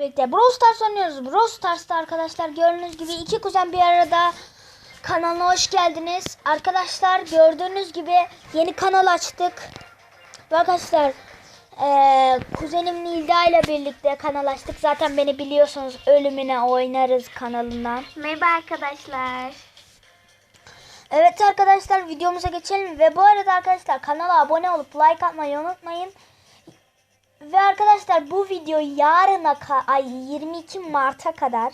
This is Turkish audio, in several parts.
Birlikte Brawl Stars oynuyoruz. Brawl Stars'ta arkadaşlar gördüğünüz gibi iki kuzen bir arada kanalına hoş geldiniz. Arkadaşlar gördüğünüz gibi yeni kanal açtık. Ve arkadaşlar eee kuzenim Nilda ile birlikte kanal açtık. Zaten beni biliyorsunuz ölümüne oynarız kanalından. Merhaba arkadaşlar. Evet arkadaşlar videomuza geçelim. Ve bu arada arkadaşlar kanala abone olup like atmayı unutmayın. Ve arkadaşlar bu video yarına ay 22 Mart'a kadar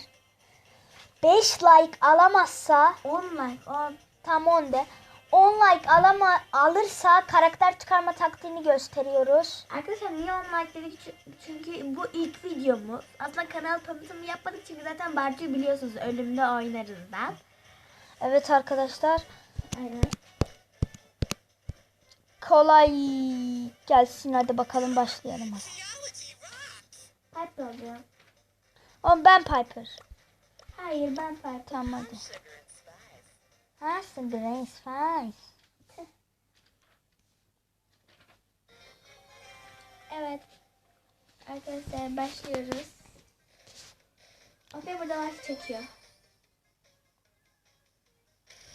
5 like alamazsa 10 like. 10. tam 10 de 10 like alama alırsa karakter çıkarma taktiğini gösteriyoruz. Arkadaşlar niye 10 like dedik? Çü- Çünkü bu ilk videomuz. Aslında kanal tanıtımı yapmadık çünkü zaten Bartu'yu biliyorsunuz. Ölümde oynarız ben. Evet arkadaşlar Aynen. kolay gelsin hadi bakalım başlayalım hadi. Piper alacağım. Ama ben Piper. Hayır ben Piper. Tamam hadi. Ha Grace Fine. Evet. Arkadaşlar başlıyoruz. Okey burada var çekiyor.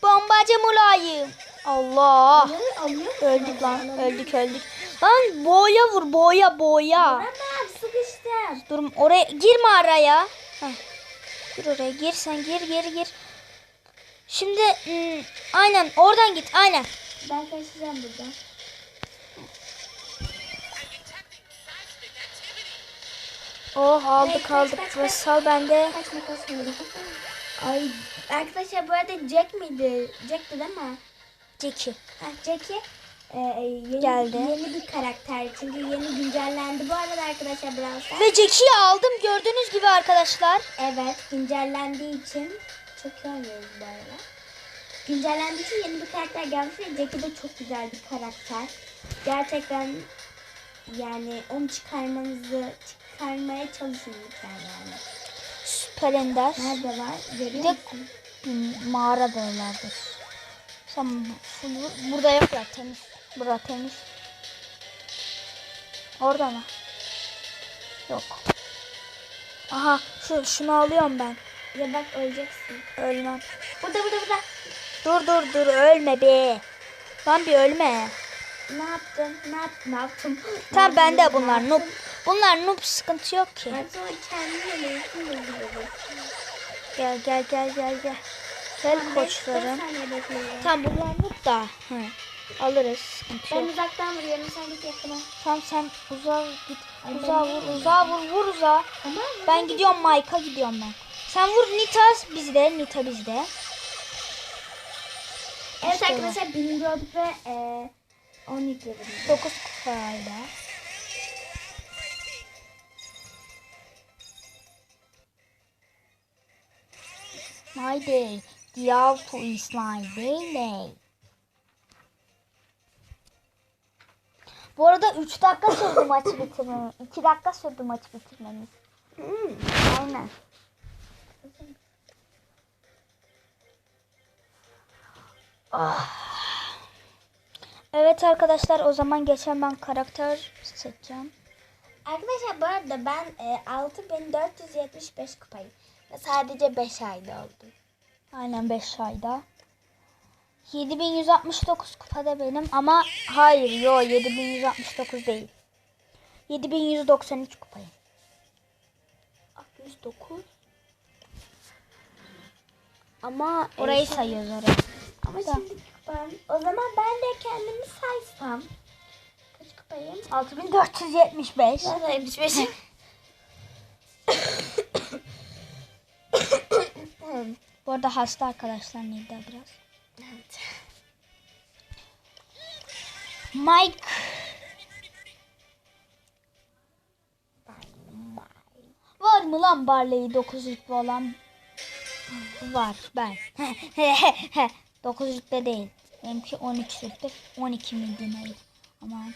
Bombacı mulayim. Allah. Alıyor, alıyor. Öldük lan. Öldük öldük. Lan boya vur boya boya. Ben sıkıştım. Dur oraya girme araya. Heh. Gir oraya gir sen gir gir gir. Şimdi hmm, aynen oradan git aynen. Ben kaçacağım buradan. Oh aldık kaç, aldık. kaç, sal bende. Kaçma kaçma. Ay arkadaşlar bu arada Jack miydi? Jack'ti değil mi? Jackie. Ha, Jackie e, e, yeni, Geldi. yeni bir karakter. Çünkü yeni güncellendi. Bu arada arkadaşlar biraz. Ve Jackie'yi aldım gördüğünüz gibi arkadaşlar. Evet güncellendiği için çok iyi oynuyoruz bu arada. Güncellendiği için yeni bir karakter gelmiş ve Jackie de çok güzel bir karakter. Gerçekten yani onu çıkarmanızı çıkarmaya çalışın lütfen yani. Süper Ender. Nerede var? Görüyor de- musun? Hmm, Mağaradalardır. Sen bu- bu- burada yoklar temiz. Burada temiz. Orada mı? Yok. Aha şu şunu alıyorum ben. Ya bak öleceksin. Ölmem. Burada burada burada. Dur dur dur ölme be. Lan bir ölme. Ne yaptın? Ne yaptın? Ne yaptım? Ne bende bunlar noob. Bunlar noob sıkıntı yok ki. Ben sonra mevsim yazıyorum. Gel gel gel gel gel. Gel koçlarım. Tamam bunlar noob da. Hı. Alırız. Sıkıntı Ben yok. uzaktan vuruyorum. Sen git yakına. Tamam sen uzağa git. Ay, Uzağa ben- vur, uzağa vur, vur uzağa. Mı? Ben gidiyorum Mike'a gidiyorum ben. Sen vur Nita bizde, Nita bizde. Evet İşte arkadaşlar birinci olduk ve e, 10 yükledim. 9 kupayla. My day. The auto is my day. Bu arada 3 dakika sürdü maçı bitirmemiz. 2 dakika sürdü maçı bitirmemiz. Aynen. Ah. Evet arkadaşlar o zaman geçen ben karakter seçeceğim. Arkadaşlar bu arada ben e, 6475 kupayım. Sadece 5 ayda oldum. Aynen 5 ayda. 7169 kupada benim ama hayır yo 7169 değil. 7193 kupayım. 69. Ama e, Orayı şu- sayıyoruz orayı. Ama Tamam. şimdi ben o zaman ben de kendimi saysam. Kaç kupayım? 6475. Ben 75. Bu arada hasta arkadaşlar Nida biraz. Evet. Mike. Var mı lan Barley'i 9 rütbe olan? Var ben. 9 rütbe değil. Benimki 13 rütbe. 12 midinayı. Aman.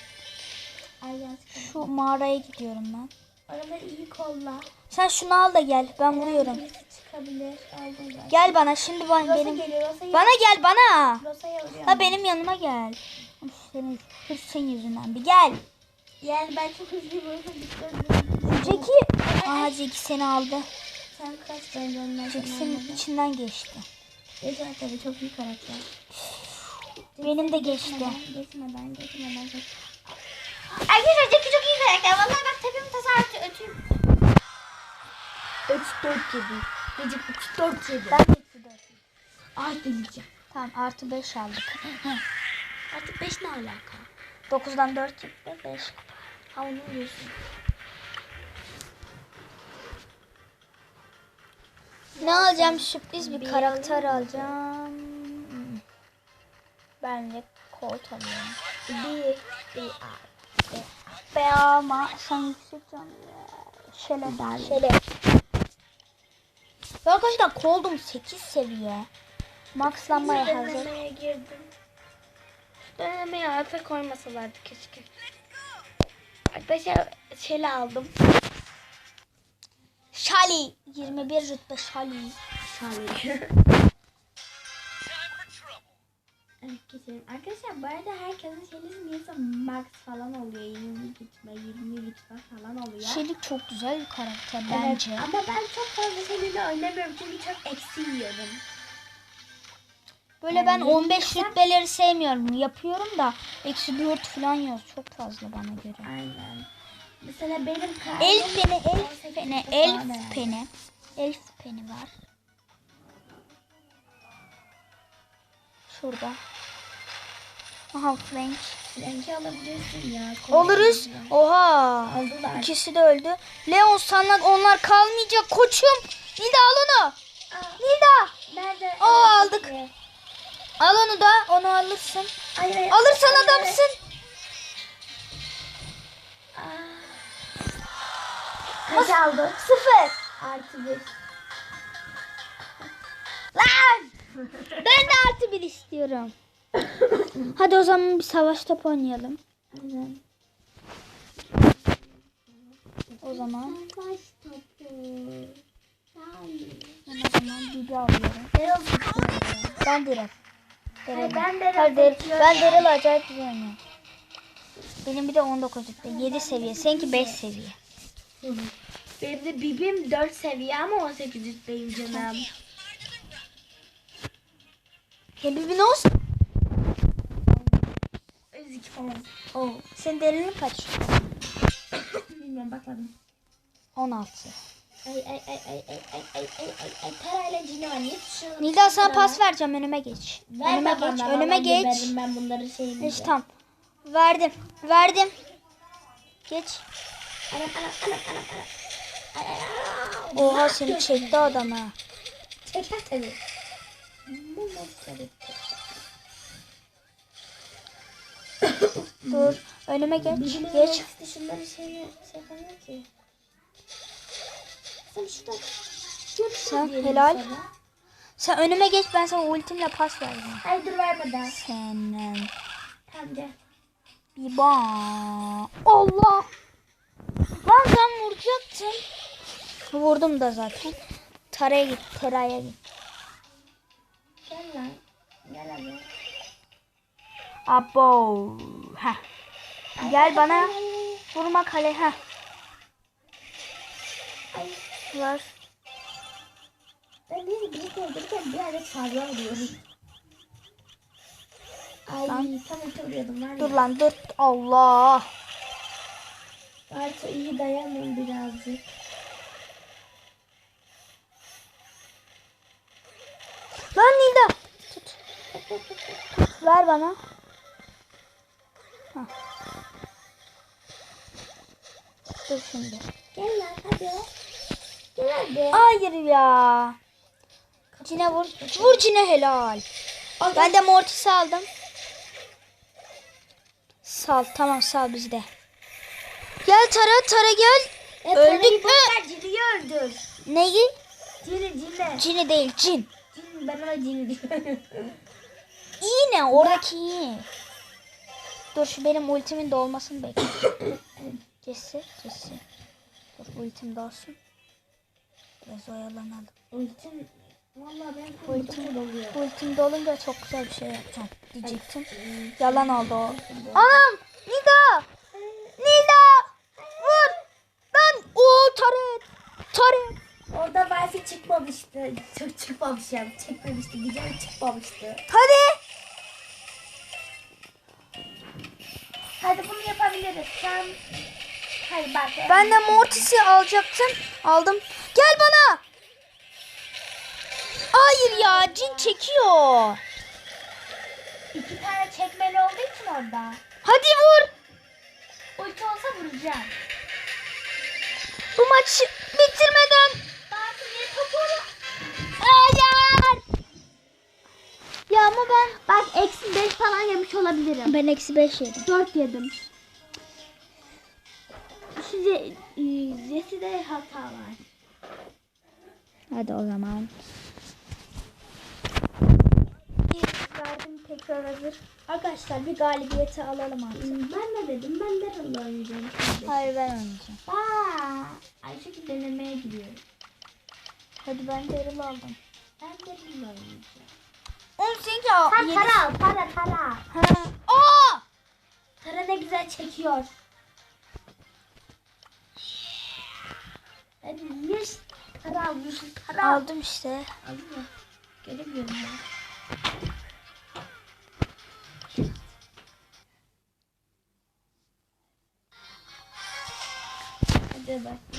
Ay yazık. Şu mağaraya gidiyorum ben. Oraları iyi kolla. Sen şunu al da gel. Ben vuruyorum. Çıkabilir. Aldım ben. Gel bana şimdi ben Rosa benim. geliyor. Bana gel bana. Vuruyorum. Ha benim yanıma gel. Senin hırsın yüzünden bir gel. Yani ben çok hızlı vurdum. Jackie. Aha Zeki seni aldı. Sen kaç ben görmezden Zeki senin içinden geçti. Geçer tabii çok iyi karakter. Benim de geçti. Geçmeden, geçmeden, geçmeden. geç- Arkadaşlar Jackie çok iyi karakter. Vallahi bak tepemi tasarruf ötüyorum. 3 4 7. Gecik 3 4 7. Ben de eksi dört. Ay delireceğim. Tamam artı 5 aldık. Artık 5 ne alaka? 9'dan 4 çıktı 5. Ha onu diyorsun. Ne alacağım? Sürpriz bir karakter alacağım. Hmm. Bence Colt alıyorum. Bir, bir, Be ama sen yüksek can. Şöyle. Şöyle. Ve Arkadaşlar Colt'um 8 seviye. Maxlanmaya hazır. Denemeye girdim. Denemeye alfa koymasalardı keşke. Arkadaşlar şeyle aldım. Şali. 21 rütbe Şali. Şahane. Keselim. Arkadaşlar bu arada herkesin şeyleri neyse max falan oluyor. 20 gitme, 20 gitme falan oluyor. Şeli çok güzel bir karakter Evet, bence. ama ben çok fazla şeyleri oynamıyorum çünkü çok eksi yiyorum. Böyle ben Yani 15 yesem- rütbeleri sevmiyorum. Yapıyorum da eksi 4 falan yiyoruz. Çok fazla bana göre. Aynen. Mesela benim Elf peni, 18 elf peni, elf peni. Elf peni var. Şurada. Aha Frank. Rengi alabilirsin ya. Oluruz. Oha. Aldılar. İkisi de öldü. Leon sana onlar kalmayacak koçum. Nida al onu. Aa, Nida. nerede? Aa, aldık. Al onu da. Onu alırsın. Ay, ay, Alırsan ay, ay. adamsın. Aa. Kaç aldın? Sıfır. Artı bir. Lan! Ben de artı bir istiyorum. Hadi o zaman bir savaş topu oynayalım. O zaman topu? Ben o zaman Bibi alıyorum. Biraz Ben Daryl. Daryl. ben Daryl Daryl. Ben Daryl acayip güzel oynuyorum. Benim bir de 19 rütbe. 7 seviye. Seninki 5 seviye. Benim de bibim 4 seviye ama 18 üstteyim canım. Ya Bibi ne olsun? Ezik falan. Oo. Senin Daryl'in kaç? Bilmiyorum bakmadım. 16. Ay ay ay ay ay ay ay ay ay ay Parayla cini var. Niye düşüyorsun? Nida sana pas vereceğim. Önüme geç. Ver önüme geç. bana, Önüme geç. veririm Ben bunları şeyim. Geç tam. Verdim. Verdim. Geç. Anam anam. Ay, ay, ay. Oha seni çekti adam ha. Çeker tabii. Bu nasıl tabii? Dur. Önüme geç. Bizim Geç. şunları şey şey yapamıyor ki. Sen şurada. Şurada Sen helal. sana. Sen önüme geç ben sana ultimle pas vereceğim. Ay dur vermeden. Senin Tamam gel. bir ba. Allah. Lan sen vuracaktın. Vurdum da zaten. Taraya git. Teraya git. Gel lan. Gel abi. Abo. Heh. Gel bana. Vurma kale. Heh. Var. Ben bir bir öldürürken bir adet sarı alıyorum. Ay Lan. tam oturuyordum var ya. Dur lan dur. Allah. Artı iyi dayanın birazcık. Lan Nida. Tut. Ver bana. Hah. Dur şimdi. Gel lan hadi. Gel hadi. Hayır ya. Cine vur. Vur Cine helal. Ben de Mortis aldım. Sal tamam sal bizde. Gel Tara Tara gel. E, Öldük parayı mü? Cini öldür. Neyi? Cini cini. Cini değil cin. Cini ben ona cini diyorum. İyi ne oradaki iyi. Dur şu benim ultimin dolmasını bekle. Cesi cesi. Dur ultim dolsun. Biraz oyalanalım. Ultim. Valla ben Ultim, ultim dolunca çok güzel bir şey yapacağım diyecektim. Yalan oldu o. Anam! Nida! Nida! Vur! Lan! O taret! Tarık. Orada Wi-Fi çıkmamıştı. Çok çıkmamış yani. Çekmemişti. Video çıkmamıştı. Hadi. Hadi bunu yapabiliriz. Sen... Hayır bak. Ben de Mortis'i alacaktım. Aldım. Gel bana. Hayır ya cin çekiyor. İki tane çekmeli olduğu için orada. Hadi vur. Ulti olsa vuracağım. Bu maçı bitirmeden. Bak yine topu. Hayır. Ama ben Bak eksi 5 falan yemiş olabilirim. ben eksi 5 yedim. 4 yedim. Size Zesi'de hata var. Hadi o zaman. Verdim tekrar hazır. Arkadaşlar bir galibiyeti alalım artık. Ben ne dedim? Ben Daryl'la oynayacağım. Hayır ben oynayacağım. Aa, Ayşe denemeye gidiyorum. Hadi ben Daryl aldım. Ben Daryl'la oynayacağım. Oğlum seninki al. Sen para al, para para. Ha. Aa! Para ne güzel çekiyor. Hadi yüz para al, yüz para al. Aldım işte. Aldın mı? Göremiyorum ben. Hadi bak.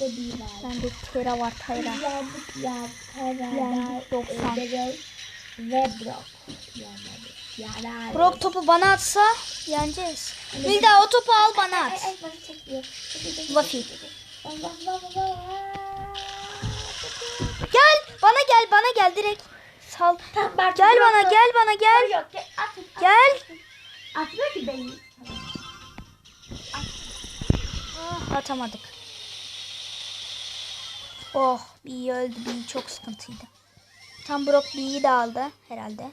Var. Bir var. Bende Tera var Tera. Yandık ya, para, Yendik, 90. Ödevey ve Brock. Yani. Brock topu bana atsa yeneceğiz. Bilda o topu al bana at. Allah. Gel bana gel bana gel direkt. Sal. Tamam, Gel bana gel bana gel. Yok, gel. At, at. Gel. Atma ki beni. Atamadık. Oh bir öldü bir çok sıkıntıydı. Tam Brock B'yi de aldı herhalde.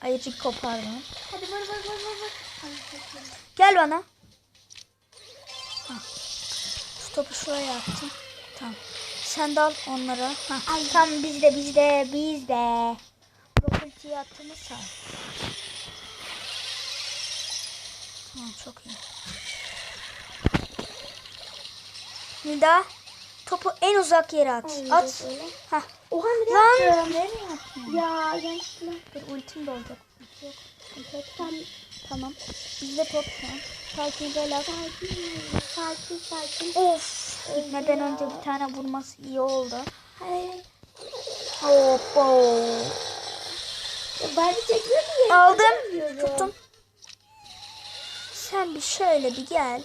Ayıcık kopardı. Hadi vur vur vur vur. Gel bana. Hah. Şu topu şuraya attım. Tamam. Sen de al onları. Hah. Ay. Tamam bizde bizde bizde. Brock ultiyi attığımız sağ. Tamam çok iyi. Nida topu en uzak yere at. Ay, at. böyle. Hah. Oha nereye Lan. attın? Nereye attın? Ya yanlışlıkla. Dur ultim de olacak. Yok. Tam Tamam. Bizde top şu an. Sakin relax. sakin, sakin, sakin. Of. Gitmeden önce bir tane vurması iyi oldu. Hayır. Hop hop. Bari çekiyor diye. Aldım. Tuttum. Sen bir şöyle bir gel.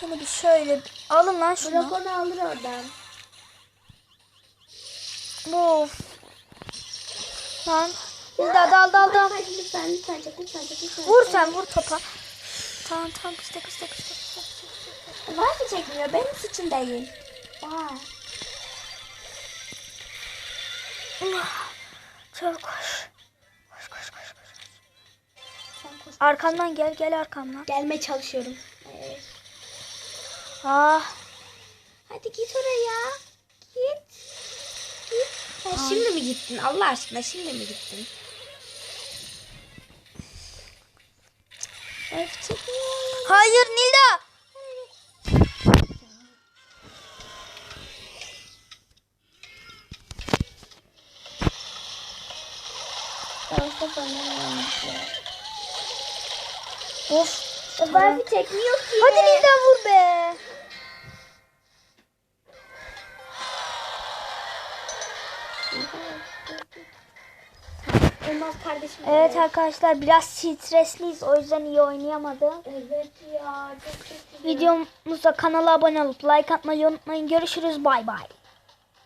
Seni bir şöyle. Alın lan şunu. Bırak onu alır oradan. Of. Lan. Hilda dal dal dal. Lütfen lütfen çek lütfen çek lütfen. Vur sen vur topa. Tamam tamam kısta kısta. kısta. Var mı çekmiyor? Benim suçum değil. Var. Çabuk koş. Koş koş koş koş. Arkamdan gel gel arkamdan. Gelmeye çalışıyorum. Evet. Ah. Hadi git oraya. Git. Git. Ay. şimdi mi gittin? Allah aşkına şimdi mi gittin? Öf. Hayır Nilda. Ya. Of. Barbie çekmiyor ki. Hadi Nilda vur be. Elmas kardeşim. Evet arkadaşlar biraz stresliyiz o yüzden iyi oynayamadım. Evet ya. Çok. Videomuza kanala abone olup like atmayı unutmayın. Görüşürüz bay bay.